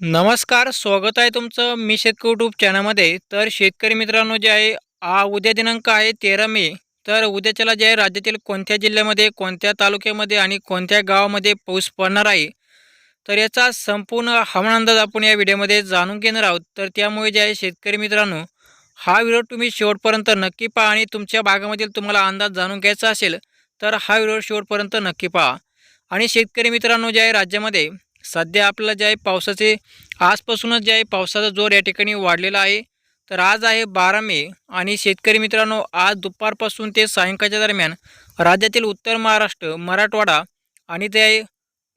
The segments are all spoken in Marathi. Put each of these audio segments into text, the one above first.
नमस्कार स्वागत आहे तुमचं मी शेतकरी यूट्यूब चॅनलमध्ये तर शेतकरी मित्रांनो जे आहे आ उद्या दिनांक आहे तेरा मे. तर उद्याच्याला जे आहे राज्यातील कोणत्या जिल्ह्यामध्ये कोणत्या तालुक्यामध्ये आणि कोणत्या गावामध्ये पाऊस पडणार आहे? तर याचा संपूर्ण हवामान अंदाज आपण या व्हिडिओमध्ये जाणून घेणार आहोत. तर त्यामुळे जे आहे शेतकरी मित्रांनो हा व्हिडिओ तुम्ही शेवटपर्यंत नक्की पहा आणि तुमच्या भागामधील तुम्हाला अंदाज जाणून घ्यायचा असेल तर हा व्हिडिओ शेवटपर्यंत नक्की पहा. आणि शेतकरी मित्रांनो जे आहे राज्यामध्ये सध्या आपल्याला जे आहे पावसाचे आजपासूनच जे आहे पावसाचा जोर या ठिकाणी वाढलेला आहे. तर आज आहे बारा मे आणि शेतकरी मित्रांनो आज दुपारपासून ते सायंकाळच्या दरम्यान राज्यातील उत्तर महाराष्ट्र मराठवाडा आणि ते आहे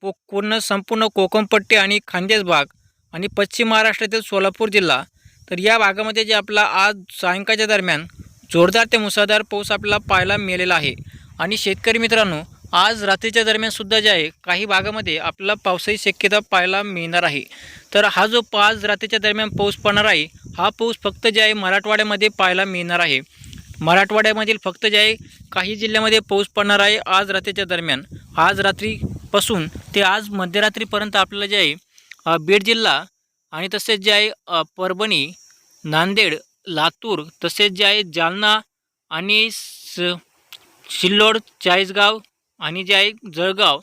पो पूर्ण संपूर्ण कोकणपट्टी आणि खानदेश भाग आणि पश्चिम महाराष्ट्रातील सोलापूर जिल्हा. तर या भागामध्ये जे आपला आज सायंकाळच्या दरम्यान जोरदार ते मुसळधार पाऊस आपल्याला पाहायला मिळालेला आहे. आणि शेतकरी मित्रांनो आज रात्रीच्या दरम्यान सुद्धा जे आहे काही भागामध्ये आपल्याला पावसाची शक्यता पाहायला मिळणार आहे. तर हा जो पाच रात्रीच्या दरम्यान पाऊस पडणार आहे हा पाऊस फक्त जे आहे मराठवाड्यामध्ये पाहायला मिळणार आहे. मराठवाड्यामधील फक्त जे आहे काही जिल्ह्यामध्ये पाऊस पडणार आहे आज रात्रीच्या दरम्यान. आज रात्रीपासून ते आज मध्यरात्रीपर्यंत आपल्याला जे आहे बीड जिल्हा आणि तसेच जे आहे परभणी नांदेड लातूर तसेच जे आहे जालना आणि स सिल्लोड चाळीसगाव आणि जे आहे जळगाव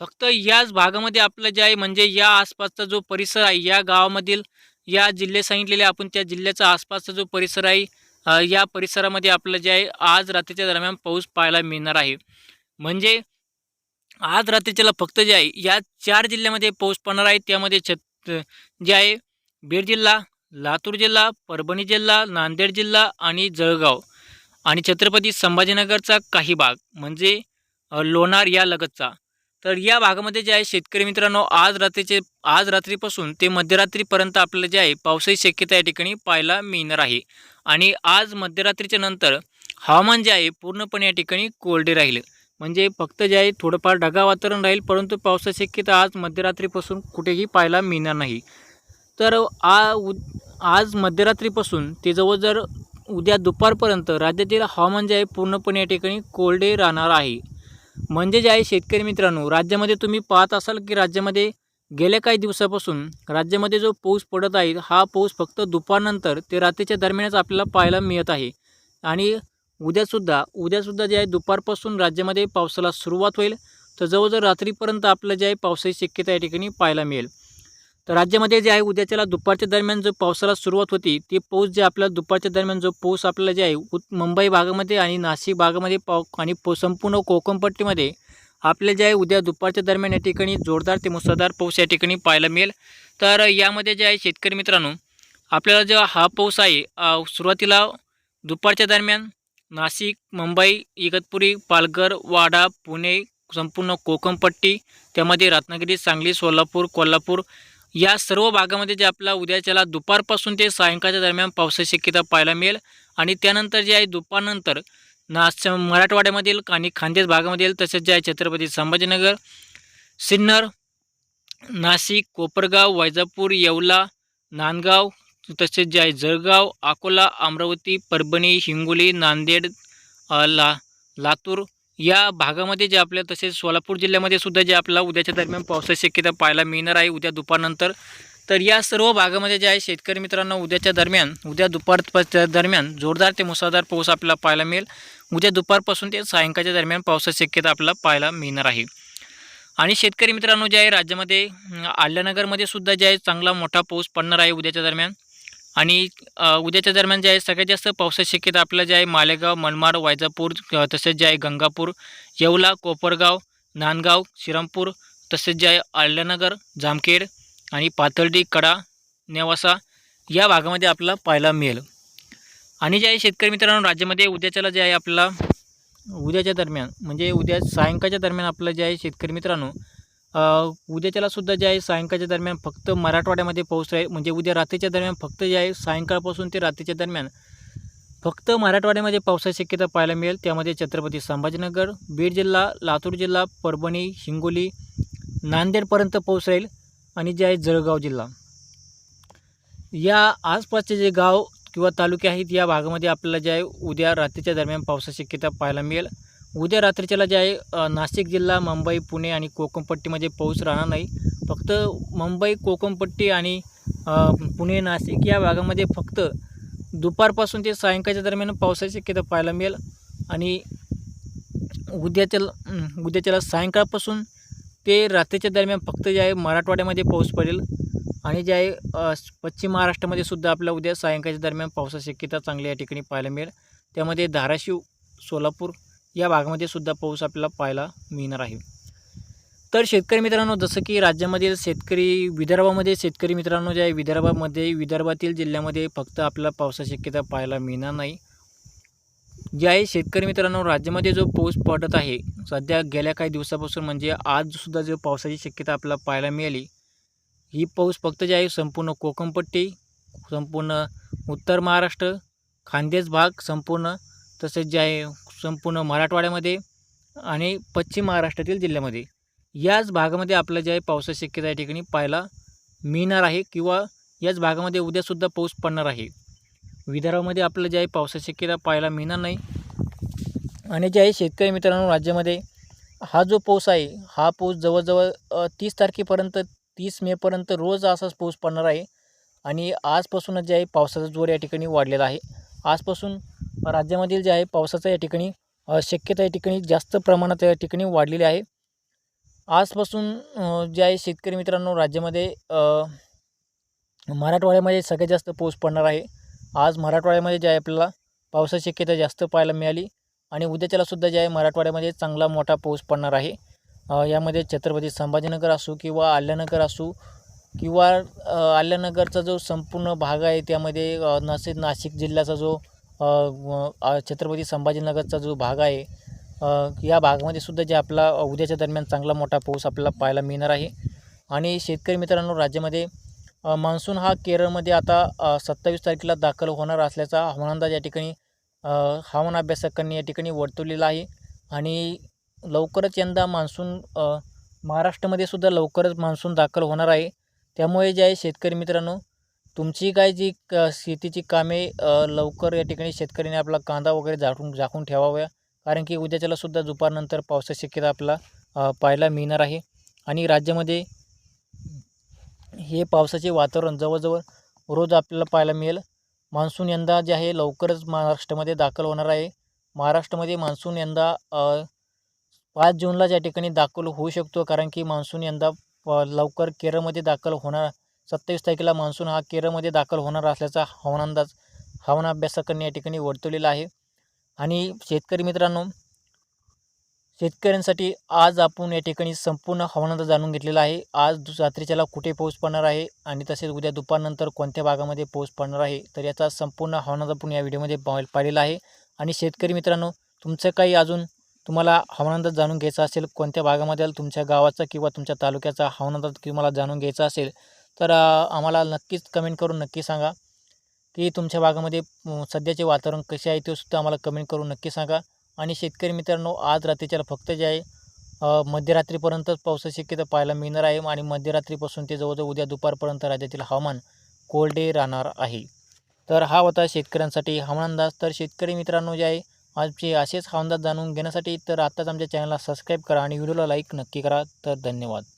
फक्त याच भागामध्ये आपलं जे आहे म्हणजे या आसपासचा जो परिसर आहे या गावामधील या जिल्हे सांगितलेले आपण त्या जिल्ह्याचा आसपासचा जो परिसर आहे या परिसरामध्ये आपलं जे आहे आज रात्रीच्या दरम्यान पाऊस पाहायला मिळणार आहे. म्हणजे आज रात्रीच्याला फक्त जे आहे या चार जिल्ह्यामध्ये पाऊस पडणार आहे त्यामध्ये छत जे आहे बीड जिल्हा लातूर जिल्हा परभणी जिल्हा नांदेड जिल्हा आणि जळगाव आणि छत्रपती संभाजीनगरचा काही भाग. म्हणजे लोणार या लगतचा. तर या भागामध्ये जे आहे शेतकरी मित्रांनो आज रात्रीचे आज रात्रीपासून ते मध्यरात्रीपर्यंत आपल्याला जे आहे पावसाची शक्यता या ठिकाणी पाहायला मिळणार आहे. आणि आज मध्यरात्रीच्या नंतर हवामान जे आहे पूर्णपणे या ठिकाणी कोरडे राहील. म्हणजे फक्त जे आहे थोडंफार ढगाळ वातावरण राहील परंतु पावसाची शक्यता आज मध्यरात्रीपासून कुठेही पाहायला मिळणार नाही. तर आ उ आज मध्यरात्रीपासून ते जवळ जर उद्या दुपारपर्यंत राज्यातील हवामान जे आहे पूर्णपणे या ठिकाणी कोरडे राहणार आहे. म्हणजे जे आहे शेतकरी मित्रांनो राज्यामध्ये तुम्ही पाहत असाल की राज्यामध्ये गेल्या काही दिवसापासून राज्यामध्ये जो पाऊस पडत आहे हा पाऊस फक्त दुपारनंतर ते रात्रीच्या दरम्यानच आपल्याला पाहायला मिळत आहे. आणि उद्यासुद्धा उद्यासुद्धा जे आहे दुपारपासून राज्यामध्ये पावसाला सुरुवात होईल. तर जवळजवळ रात्रीपर्यंत आपलं जे आहे पावसाची शक्यता या ठिकाणी पाहायला मिळेल. तर राज्यामध्ये जे आहे उद्याच्याला दुपारच्या दरम्यान जो पावसाला सुरुवात होती ती पाऊस जे आपल्याला दुपारच्या दरम्यान जो पाऊस आपल्याला जे आहे मुंबई भागामध्ये आणि नाशिक भागामध्ये पाव आणि संपूर्ण कोकणपट्टीमध्ये आपले जे आहे उद्या दुपारच्या दरम्यान या ठिकाणी जोरदार ते मुसळधार पाऊस या ठिकाणी पाहायला मिळेल. तर यामध्ये जे आहे शेतकरी मित्रांनो आपल्याला जेव्हा हा पाऊस आहे सुरुवातीला दुपारच्या दरम्यान नाशिक मुंबई इगतपुरी पालघर वाडा पुणे संपूर्ण कोकणपट्टी त्यामध्ये रत्नागिरी सांगली सोलापूर कोल्हापूर या सर्व भागामध्ये जे आपला उद्याच्याला दुपारपासून ते सायंकाळच्या दरम्यान पावसाची शक्यता पाहायला मिळेल. आणि त्यानंतर जे आहे दुपारनंतर नाश मराठवाड्यामधील आणि खानदेश भागामधील तसेच जे आहे छत्रपती संभाजीनगर सिन्नर नाशिक कोपरगाव वैजापूर येवला नांदगाव तसेच जे आहे जळगाव अकोला अमरावती परभणी हिंगोली नांदेड ला लातूर या भागामध्ये जे आपल्या तसेच सोलापूर जिल्ह्यामध्ये सुद्धा जे आपल्याला उद्याच्या दरम्यान पावसाची शक्यता पाहायला मिळणार आहे उद्या दुपारनंतर. तर या सर्व भागामध्ये जे आहे शेतकरी मित्रांनो उद्याच्या दरम्यान उद्या दुपार दरम्यान जोरदार ते मुसळधार पाऊस आपल्याला पाहायला मिळेल. उद्या दुपारपासून ते सायंकाळच्या दरम्यान पावसाची शक्यता आपल्याला पाहायला मिळणार आहे. आणि शेतकरी मित्रांनो जे आहे राज्यामध्ये आल्यानगरमध्ये सुद्धा जे आहे चांगला मोठा पाऊस पडणार आहे उद्याच्या दरम्यान. आणि उद्याच्या दरम्यान जे आहे सगळ्यात जास्त पावसाची शक्यता आपल्याला जे आहे मालेगाव मनमाड वायजापूर तसेच जे आहे गंगापूर येवला कोपरगाव नांदगाव श्रीरामपूर तसेच जे आहे आल्यानगर जामखेड आणि पाथर्डी कडा नेवासा या भागामध्ये आपल्याला पाहायला मिळेल. आणि जे आहे शेतकरी मित्रांनो राज्यामध्ये उद्याच्याला जे आहे आपल्याला उद्याच्या दरम्यान म्हणजे उद्या सायंकाळच्या दरम्यान आपलं जे आहे शेतकरी मित्रांनो उद्याच्याला सुद्धा जे आहे सायंकाळच्या दरम्यान फक्त मराठवाड्यामध्ये पाऊस राहील म्हणजे उद्या रात्रीच्या दरम्यान फक्त जे आहे सायंकाळपासून ते रात्रीच्या दरम्यान फक्त मराठवाड्यामध्ये पावसाची शक्यता पाहायला मिळेल. त्यामध्ये छत्रपती संभाजीनगर बीड जिल्हा लातूर जिल्हा परभणी हिंगोली नांदेडपर्यंत पाऊस राहील आणि जे आहे जळगाव जिल्हा. या आसपासचे जे गाव किंवा तालुके आहेत या भागामध्ये आपल्याला जे आहे उद्या रात्रीच्या दरम्यान पावसाची शक्यता पाहायला मिळेल. उद्या रात्रीच्याला जे आहे नाशिक जिल्हा मुंबई पुणे आणि कोकणपट्टीमध्ये पाऊस राहणार नाही. फक्त मुंबई कोकणपट्टी आणि पुणे नाशिक या भागामध्ये फक्त दुपारपासून ते सायंकाळच्या दरम्यान पावसाची शक्यता पाहायला मिळेल. आणि उद्याच्या उद्याच्याला सायंकाळपासून ते रात्रीच्या दरम्यान फक्त जे आहे मराठवाड्यामध्ये पाऊस पडेल. आणि जे आहे पश्चिम महाराष्ट्रामध्ये सुद्धा आपल्या उद्या सायंकाळच्या दरम्यान पावसाची शक्यता चांगली या ठिकाणी पाहायला मिळेल. त्यामध्ये धाराशिव सोलापूर या भागामध्ये सुद्धा पाऊस आपल्याला पाहायला मिळणार आहे. तर शेतकरी मित्रांनो जसं की राज्यामधील शेतकरी विदर्भामध्ये शेतकरी मित्रांनो जे आहे विदर्भामध्ये विदर्भातील जिल्ह्यामध्ये फक्त आपल्याला पावसाची शक्यता पाहायला मिळणार नाही. जे आहे शेतकरी मित्रांनो राज्यामध्ये जो पाऊस पडत आहे सध्या गेल्या काही दिवसापासून म्हणजे आजसुद्धा जो पावसाची शक्यता आपल्याला पाहायला मिळाली ही पाऊस फक्त जे आहे संपूर्ण कोकणपट्टी संपूर्ण उत्तर महाराष्ट्र खानदेश भाग संपूर्ण तसेच जे आहे संपूर्ण मराठवाड्यामध्ये आणि पश्चिम महाराष्ट्रातील जिल्ह्यामध्ये. याच भागामध्ये आपलं जे आहे पावसाची शक्यता या ठिकाणी पाहायला मिळणार आहे किंवा याच भागामध्ये उद्यासुद्धा पाऊस पडणार आहे. विदर्भामध्ये आपलं जे आहे पावसाची शक्यता पाहायला मिळणार नाही. आणि जे आहे शेतकरी मित्रांनो राज्यामध्ये हा जो पाऊस आहे हा पाऊस जवळजवळ तीस तारखेपर्यंत तीस मेपर्यंत रोज असाच पाऊस पडणार आहे. आणि आजपासूनच जे आहे पावसाचा जोर या ठिकाणी वाढलेला आहे. आजपासून राज्यामधील जे आहे पावसाचा या ठिकाणी शक्यता या ठिकाणी जास्त प्रमाणात या ठिकाणी वाढलेली आहे. आजपासून जे आहे शेतकरी मित्रांनो राज्यामध्ये मराठवाड्यामध्ये सगळ्यात जास्त पाऊस पडणार आहे. आज मराठवाड्यामध्ये जे आहे आपल्याला पावसाची शक्यता जास्त पाहायला मिळाली आणि उद्याच्यालासुद्धा जे आहे मराठवाड्यामध्ये चांगला मोठा पाऊस पडणार आहे. यामध्ये छत्रपती संभाजीनगर असू किंवा आल्यानगर असू किंवा आल्यानगरचा जो संपूर्ण भाग आहे त्यामध्ये नाशिक नाशिक जिल्ह्याचा जो छत्रपती संभाजीनगरचा जो भाग आहे या भागामध्ये सुद्धा जे आपला उद्याच्या दरम्यान चांगला मोठा पाऊस आपल्याला पाहायला मिळणार आहे. आणि शेतकरी मित्रांनो राज्यामध्ये मान्सून हा केरळमध्ये आता सत्तावीस तारखेला दाखल होणार असल्याचा हवामान अंदाज या ठिकाणी हवामान अभ्यासकांनी या ठिकाणी वर्तवलेला आहे. आणि लवकरच यंदा मान्सून महाराष्ट्रामध्ये सुद्धा लवकरच मान्सून दाखल होणार आहे. त्यामुळे जे आहे शेतकरी मित्रांनो तुमची काय जी क शेतीची कामे लवकर या ठिकाणी शेतकऱ्याने आपला कांदा वगैरे झाकून झाकून ठेवाव्या? कारण की उद्याच्यालासुद्धा दुपारनंतर पावसाची शक्यता आपला पाहायला मिळणार आहे. आणि राज्यामध्ये हे पावसाचे वातावरण जवळजवळ रोज आपल्याला पाहायला मिळेल. मान्सून यंदा जे आहे लवकरच महाराष्ट्रामध्ये दाखल होणार आहे. महाराष्ट्रामध्ये मान्सून यंदा पाच जूनला या ठिकाणी दाखल होऊ शकतो. कारण की मान्सून यंदा प- लवकर केरळमध्ये दाखल होणार सत्तावीस तारखेला मान्सून हा केरळमध्ये दाखल होणार असल्याचा हवामान अंदाज हवामान अभ्यासकांनी या ठिकाणी वर्तवलेला आहे. आणि शेतकरी मित्रांनो शेतकऱ्यांसाठी आज आपण या ठिकाणी संपूर्ण हवामानाचा जाणून घेतलेला आहे. आज रात्रीच्याला कुठे पाऊस पडणार आहे आणि तसेच उद्या दुपारनंतर कोणत्या भागामध्ये पाऊस पडणार आहे तर याचा संपूर्ण हवामानाचा आपण या व्हिडिओमध्ये पाहिलेला आहे. आणि शेतकरी मित्रांनो तुमचं काही अजून तुम्हाला हवामानाचा जाणून घ्यायचा असेल कोणत्या भागामध्ये तुमच्या गावाचा किंवा तुमच्या तालुक्याचा हवामानाचा तुम्हाला जाणून घ्यायचा असेल तर आम्हाला नक्कीच कमेंट करून नक्की सांगा की तुमच्या भागामध्ये सध्याचे वातावरण कसे आहे ते सुद्धा आम्हाला कमेंट करून नक्की सांगा. आणि शेतकरी मित्रांनो आज रात्रीच्याला फक्त जे आहे मध्यरात्रीपर्यंतच पावसाची शक्यता पाहायला मिळणार आहे आणि मध्यरात्रीपासून ते जवळजवळ उद्या दुपारपर्यंत राज्यातील हवामान कोरडे राहणार आहे. तर हा होता शेतकऱ्यांसाठी हवामान अंदाज. तर शेतकरी मित्रांनो जे आहे आजचे असेच हवामान अंदाज जाणून घेण्यासाठी तर आत्ताच आमच्या चॅनलला सबस्क्राईब करा आणि व्हिडिओला लाईक नक्की करा. तर धन्यवाद.